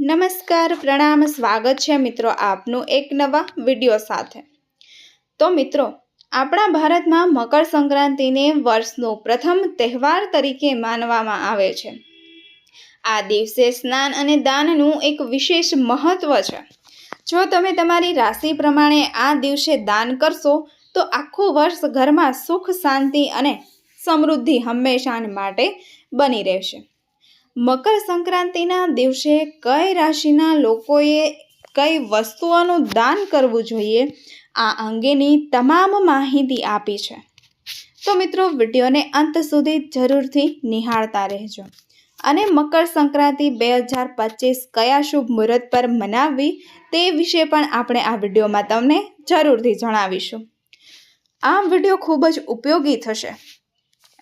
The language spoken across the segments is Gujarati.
નમસ્કાર, પ્રણામ, સ્વાગત છે મિત્રો આપનું એક નવા વીડિયો સાથે. તો મિત્રો, આપણા ભારતમાં મકર સંક્રાંતિને વર્ષનો પ્રથમ તહેવાર તરીકે માનવામાં આવે છે. આ દિવસે સ્નાન અને દાનનું એક વિશેષ મહત્વ છે. જો તમે તમારી રાશિ પ્રમાણે આ દિવસે દાન કરશો, તો આખું વર્ષ ઘરમાં સુખ, શાંતિ અને સમૃદ્ધિ હંમેશા માટે બની રહેશે. મકર સંક્રાંતિના દિવસે કઈ રાશિના લોકોએ કઈ વસ્તુઓનું દાન કરવું જોઈએ, આ અંગેની તમામ માહિતી આપી છે. તો મિત્રો, વિડીયોને અંત સુધી જરૂરથી નિહાળતા રહેજો. અને મકર સંક્રાંતિ બે હજાર પચીસ કયા શુભ મુહૂર્ત પર મનાવવી તે વિશે પણ આપણે આ વિડીયોમાં તમને જરૂરથી જણાવીશું. આ વીડિયો ખૂબ જ ઉપયોગી થશે.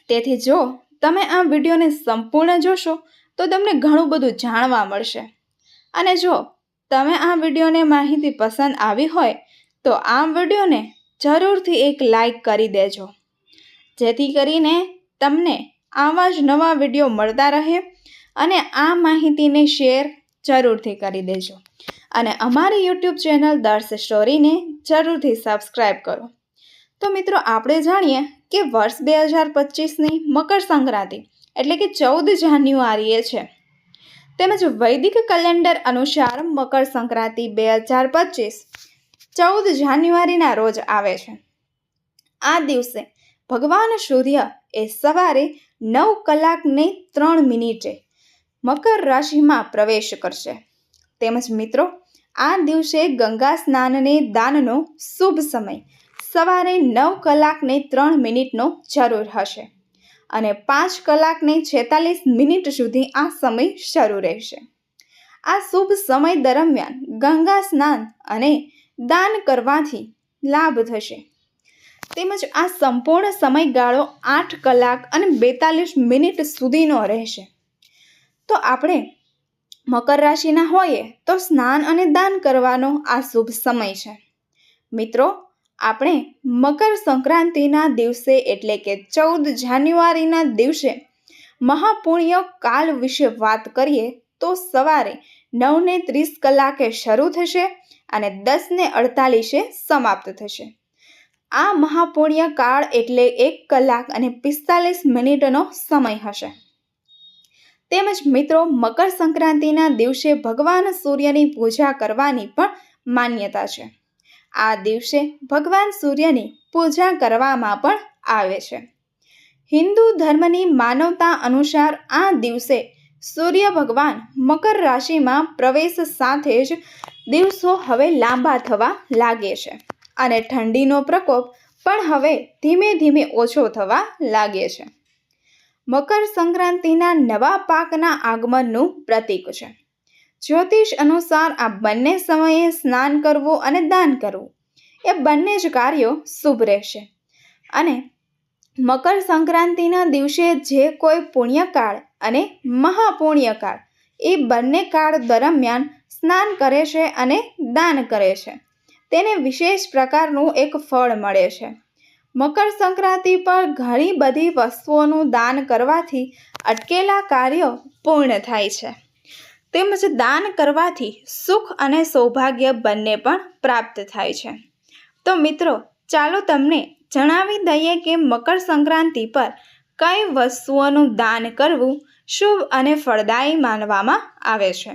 તેથી જો તમે આ વિડીયોને સંપૂર્ણ જોશો તો તમને ઘણું બધું જાણવા મળશે. અને જો તમે આ વિડીયોને માહિતી પસંદ આવી હોય, તો આ વિડીયોને જરૂરથી એક લાઈક કરી દેજો. જેથી કરીને તમને આવા જ નવા વીડિયો મળતા રહે અને આ માહિતીને શેર જરૂરથી કરી દેજો. અને અમારી યુટ્યુબ ચેનલ દર્શ સ્ટોરીને જરૂરથી સબસ્ક્રાઈબ કરો. તો મિત્રો, આપણે જાણીએ કે વર્ષ બે હજાર પચીસની મકર સંક્રાંતિ એટલે કે ચૌદ જાન્યુઆરીએ છે. તેમજ વૈદિક કેલેન્ડર અનુસાર મકર સંક્રાંતિ બે હજાર પચીસ, ચૌદ જાન્યુઆરીના રોજ આવે છે. આ દિવસે ભગવાન સૂર્ય એ સવારે નવ કલાકને ત્રણ મિનિટે મકર રાશિમાં પ્રવેશ કરશે. તેમજ મિત્રો, આ દિવસે ગંગા સ્નાનને દાનનો શુભ સમય સવારે નવ કલાકને ત્રણ મિનિટનો જરૂર હશે. અને પાંચ કલાકને છેતાલીસ મિનિટ સુધી આ સમય શરૂ રહેશે. આ શુભ સમય દરમિયાન ગંગા સ્નાન અને દાન કરવાથી લાભ થશે. તેમજ આ સંપૂર્ણ સમયગાળો આઠ કલાક અને બેતાલીસ મિનિટ સુધીનો રહેશે. તો આપણે મકર રાશિના હોઈએ તો સ્નાન અને દાન કરવાનો આ શુભ સમય છે. મિત્રો આપણે મકર સંક્રાંતિના દિવસે એટલે કે ચૌદ જાન્યુઆરીના દિવસે મહાપુણ્ય કાળ વિશે વાત કરીએ તો સવારે નવને ત્રીસ કલાકે શરૂ થશે અને દસને અડતાલીસે સમાપ્ત થશે. આ મહાપુણ્ય કાળ એટલે એક કલાક અને પિસ્તાલીસ મિનિટનો સમય હશે. તેમજ મિત્રો, મકર સંક્રાંતિના દિવસે ભગવાન સૂર્યની પૂજા કરવાની પણ માન્યતા છે. આ દિવસે ભગવાન સૂર્યની પૂજા કરવામાં પણ આવે છે. હિન્દુ ધર્મની માનવતા અનુસાર આ દિવસે સૂર્ય ભગવાન મકર રાશિમાં પ્રવેશ સાથે જ દિવસો હવે લાંબા થવા લાગે છે અને ઠંડીનો પ્રકોપ પણ હવે ધીમે ધીમે ઓછો થવા લાગે છે. મકર સંક્રાંતિના નવા પાકના આગમનનું પ્રતીક છે. જ્યોતિષ અનુસાર આ બંને સમયે સ્નાન કરવું અને દાન કરવું. એ બંને જ કાર્યો શુભ રહેશે. અને મકર સંક્રાંતિના દિવસે જે કોઈ પુણ્યકાળ અને મહાપુણ્યકાળ એ બંને કાળ દરમિયાન સ્નાન કરે છે અને દાન કરે છે. તેને વિશેષ પ્રકારનું એક ફળ મળે છે. મકર સંક્રાંતિ પર ઘણી બધી વસ્તુઓનું દાન કરવાથી અટકેલા કાર્યો પૂર્ણ થાય છે. તેમજ દાન કરવાથી સુખ અને સૌભાગ્ય બંને પણ પ્રાપ્ત થાય છે. તો મિત્રો, ચાલો તમને જણાવી દઈએ કે મકર સંક્રાંતિ પર કઈ વસ્તુઓનું દાન કરવું શુભ અને ફળદાયી માનવામાં આવે છે.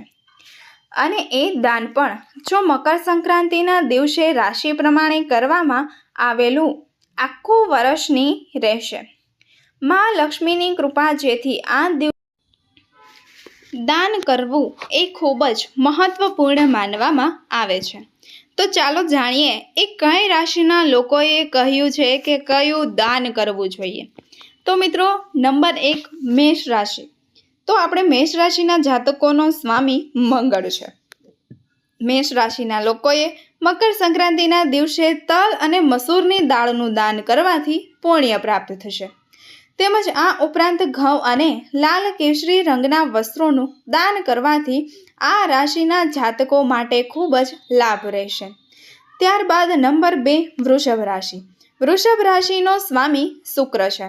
અને એ દાન પણ જો મકર સંક્રાંતિના દિવસે રાશિ પ્રમાણે કરવામાં આવેલું આખું વર્ષની રહેશે. મા લક્ષ્મીની કૃપા જેથી આ દિવસ દાન કરવું એ ખૂબ જ મહત્વપૂર્ણ માનવામાં આવે છે. તો ચાલો જાણીએ, એ કઈ રાશિના લોકોએ કહ્યું છે કે કયું દાન કરવું જોઈએ? તો મિત્રો, નંબર એક મેષ રાશિ. તો આપણે મેષ રાશિના જાતકોનો સ્વામી મંગળ છે. મેષ રાશિના લોકોએ મકર સંક્રાંતિના દિવસે તલ અને મસૂરની દાળનું દાન કરવાથી પુણ્ય પ્રાપ્ત થશે. તેમજ આ ઉપરાંત ઘઉં અને લાલ કેસરી રંગના વસ્ત્રોનું દાન કરવાથી આ રાશિના જાતકો માટે ખૂબ જ લાભ રહેશે. ત્યારબાદ નંબર બે, વૃષભ રાશિ. વૃષભ રાશિનો સ્વામી શુક્ર છે.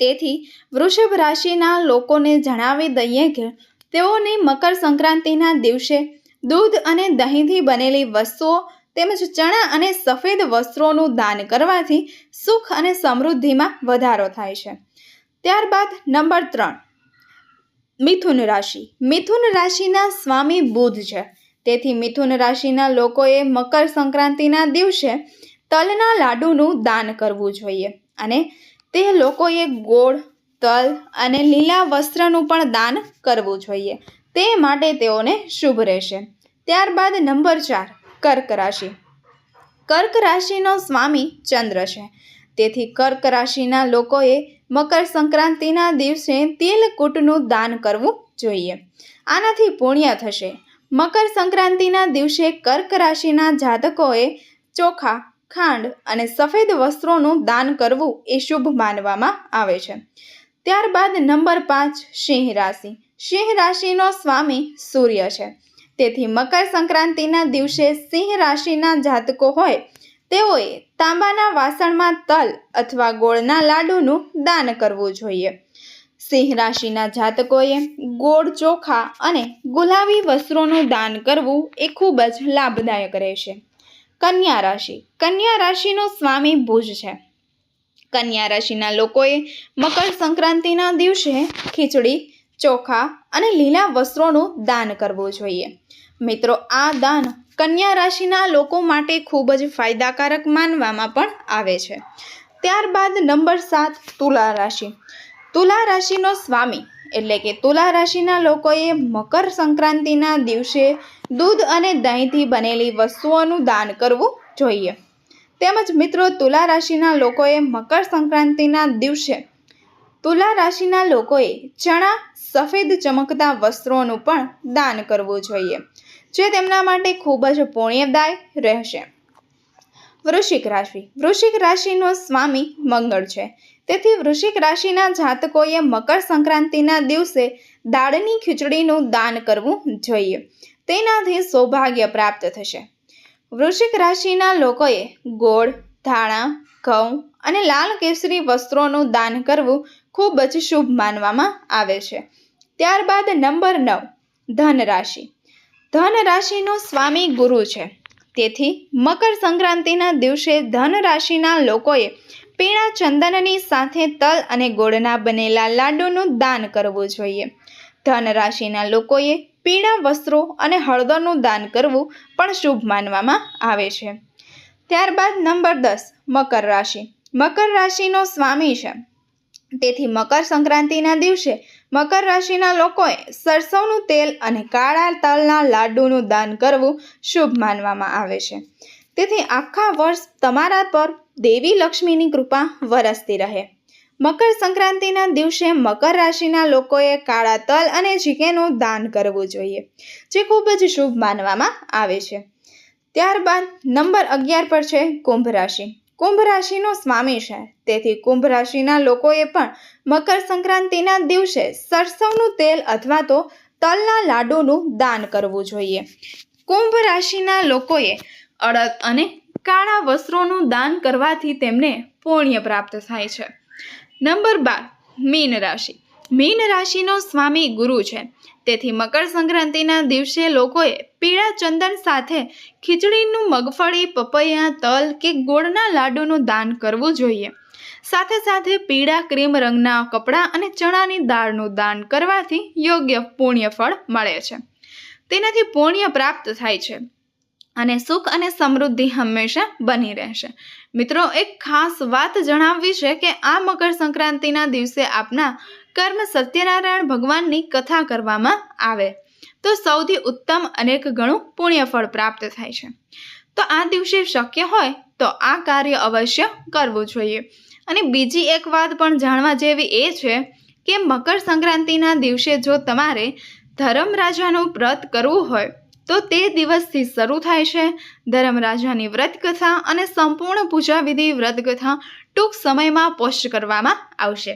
તેથી વૃષભ રાશિના લોકોને જણાવી દઈએ કે તેઓને મકર સંક્રાંતિના દિવસે દૂધ અને દહીંથી બનેલી વસ્તુઓ તેમજ ચણા અને સફેદ વસ્ત્રોનું દાન કરવાથી સુખ અને સમૃદ્ધિમાં વધારો થાય છે. ત્યારબાદ નંબર ત્રણ, મિથુન રાશિ. મિથુન રાશિના સ્વામી બુધ છે. તેથી મિથુન રાશિના લોકોએ મકર સંક્રાંતિના દિવસે તલના લાડુનું દાન કરવું જોઈએ અને તે લોકોએ ગોળ, તલ અને લીલા વસ્ત્રનું પણ દાન કરવું જોઈએ. તે માટે તેઓને શુભ રહેશે. ત્યારબાદ નંબર ચાર કર્ક રાશિ. કર્ક રાશિનો સ્વામી ચંદ્ર છે. તેથી કર્ક રાશિના લોકોએ મકર સંક્રાંતિના દિવસે તિલકૂટનું દાન કરવું જોઈએ. આનાથી પુણ્ય થશે. મકર સંક્રાંતિના દિવસે કર્ક રાશિના જાતકોએ ચોખા, ખાંડ અને સફેદ વસ્ત્રોનું દાન કરવું એ શુભ માનવામાં આવે છે. ત્યારબાદ નંબર પાંચ સિંહ રાશિ. સિંહ રાશિનો સ્વામી સૂર્ય છે. તેથી મકર સંક્રાંતિના દિવસે સિંહ રાશિના જાતકો હોય, તેઓએ તાંબાના વાસણમાં તલ અથવા ગોળના લાડુનું દાન કરવું જોઈએ. સિંહ રાશિના જાતકોએ ગોળ ચોખા અને ગુલાબી વસ્ત્રોનું દાન કરવું એ ખૂબ જ લાભદાયક રહેશે. કન્યા રાશિ. કન્યા રાશિનો સ્વામી ભુજ છે. કન્યા રાશિના લોકોએ મકર સંક્રાંતિના દિવસે ખીચડી ચોખા અને લીલા વસ્ત્રોનું દાન કરવું જોઈએ. મિત્રો, આ દાન કન્યા રાશિના લોકો માટે ખૂબ જ ફાયદાકારક માનવામાં પણ આવે છે. ત્યારબાદ નંબર સાત, તુલા રાશિ. તુલા રાશિનો સ્વામી, એટલે કે તુલા રાશિના લોકોએ મકર સંક્રાંતિના દિવસે દૂધ અને દહીંથી બનેલી વસ્તુઓનું દાન કરવું જોઈએ. તેમજ મિત્રો, તુલા રાશિના લોકોએ મકર સંક્રાંતિના દિવસે તુલા રાશિના લોકોએ ચણા સફેદ ચમકતા વસ્ત્રોનું પણ દાન કરવું જોઈએ, જે તેમના માટે ખૂબ જ પુણ્યદાય રહેશે. વૃશ્ચિક રાશિ. વૃશ્ચિક રાશિનો સ્વામી મંગળ છે. તેથી વૃશ્ચિક રાશિના જાતકોએ મકર સંક્રાંતિના દિવસે દાળની ખીચડીનું દાન કરવું જોઈએ. તેનાથી સૌભાગ્ય પ્રાપ્ત થશે. વૃશ્ચિક રાશિના લોકોએ ગોળ, ધાણા, ઘઉં અને લાલ કેસરી વસ્ત્રોનું દાન કરવું ખૂબ જ શુભ માનવામાં આવે છે. ત્યારબાદ નંબર નવ ધન રાશિ ધન રાશિનો સ્વામી ગુરુ છે. તેથી મકર સંક્રાંતિના દિવસે ધન રાશિના લોકોએ પીળા ચંદનની સાથે તલ અને ગોળના બનેલા લાડુનું દાન કરવું જોઈએ. ધન રાશિના લોકોએ પીળા વસ્ત્રો અને હળદરનું દાન કરવું પણ શુભ માનવામાં આવે છે. ત્યારબાદ નંબર દસ, મકર રાશિ. મકર રાશિનો સ્વામી છે. તેથી મકર સંક્રાંતિના દિવસે મકર રાશિના લોકોએ સરસવનું તેલ અને કાળા તલના લાડુનું દાન કરવું શુભ માનવામાં આવે છે. તેથી આખા વર્ષ તમારા પર દેવી લક્ષ્મીની કૃપા વરસતી રહે. મકર સંક્રાંતિના દિવસે મકર રાશિના લોકોએ કાળા તલ અને જીકેનું દાન કરવું જોઈએ, જે ખૂબ જ શુભ માનવામાં આવે છે. ત્યારબાદ નંબર અગિયાર પર છે કુંભ રાશિ. કુંભ રાશિનો સ્વામી છે. તેથી કુંભ રાશિના લોકોએ પણ મકર સંક્રાંતિના દિવસે સરસવનું તેલ અથવા તો તલના લાડુનું દાન કરવું જોઈએ. કુંભ રાશિના લોકોએ અડદ અને કાળા વસ્ત્રોનું દાન કરવાથી તેમને પુણ્ય પ્રાપ્ત થાય છે. નંબર બાર, મીન રાશિ. મીન રાશિનો સ્વામી ગુરુ છે. તેથી મકર સંક્રાંતિના દિવસે લોકોએ પીળા ચંદન સાથે ખીચડીનું મગફળી, પપૈયા, તલ કે ગોળના લાડુનું દાન કરવું જોઈએ. સાથે સાથે પીળા ક્રીમ રંગના કપડાં અને ચણાની દાળનું દાન કરવાથી યોગ્ય પુણ્ય ફળ મળે છે. તેનાથી પુણ્ય પ્રાપ્ત થાય છે અને સુખ અને સમૃદ્ધિ હંમેશા બની રહેશે. મિત્રો, એક ખાસ વાત જણાવવી છે કે આ મકર સંક્રાંતિના દિવસે આપના કર્મ સત્યનારાયણ ભગવાનની કથા કરવામાં આવે. તો સૌથી ઉત્તમ અનેક ગણું પુણ્યફળ પ્રાપ્ત થાય છે. તો આ દિવસે શક્ય હોય તો આ કાર્ય અવશ્ય કરવું જોઈએ. અને બીજી એક વાત પણ જાણવા જેવી એ છે કે મકર સંક્રાંતિના દિવસે જો તમારે ધર્મરાજાનું વ્રત કરવું હોય, તો તે દિવસથી શરૂ થાય છે. ધર્મરાજાની વ્રતકથા અને સંપૂર્ણ પૂજા વિધિ વ્રતકથા ટૂંક સમયમાં પોસ્ટ કરવામાં આવશે.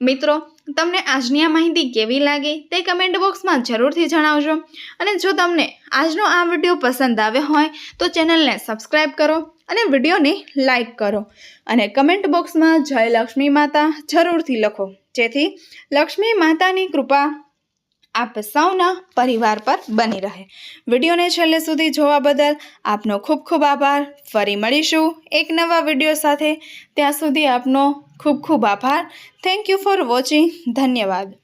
મિત્રો, તમને આજની આ માહિતી કેવી લાગી તે કમેન્ટ બોક્સમાં જરૂરથી જણાવજો. અને જો તમને આજનો આ વીડિયો પસંદ આવ્યો હોય, તો ચેનલને સબસ્ક્રાઈબ કરો અને વિડીયોને લાઈક કરો. અને કમેન્ટ બોક્સમાં જય લક્ષ્મી માતા જરૂરથી લખો. જેથી લક્ષ્મી માતાની કૃપા આપ સૌના પરિવાર પર બની રહે. વિડીયોને છેલ્લે સુધી જોવા બદલ આપનો ખૂબ ખૂબ આભાર. ફરી મળીશું એક નવા વીડિયો સાથે. ત્યાં સુધી આપનો ખૂબ ખૂબ આભાર. થેન્ક યુ ફોર વોચિંગ ધન્યવાદ.